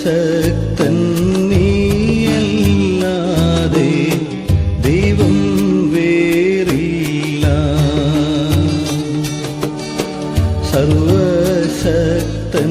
സർവശക്തൻ നീയല്ലാതെ ദൈവം വേറില്ല സർവശക്തൻ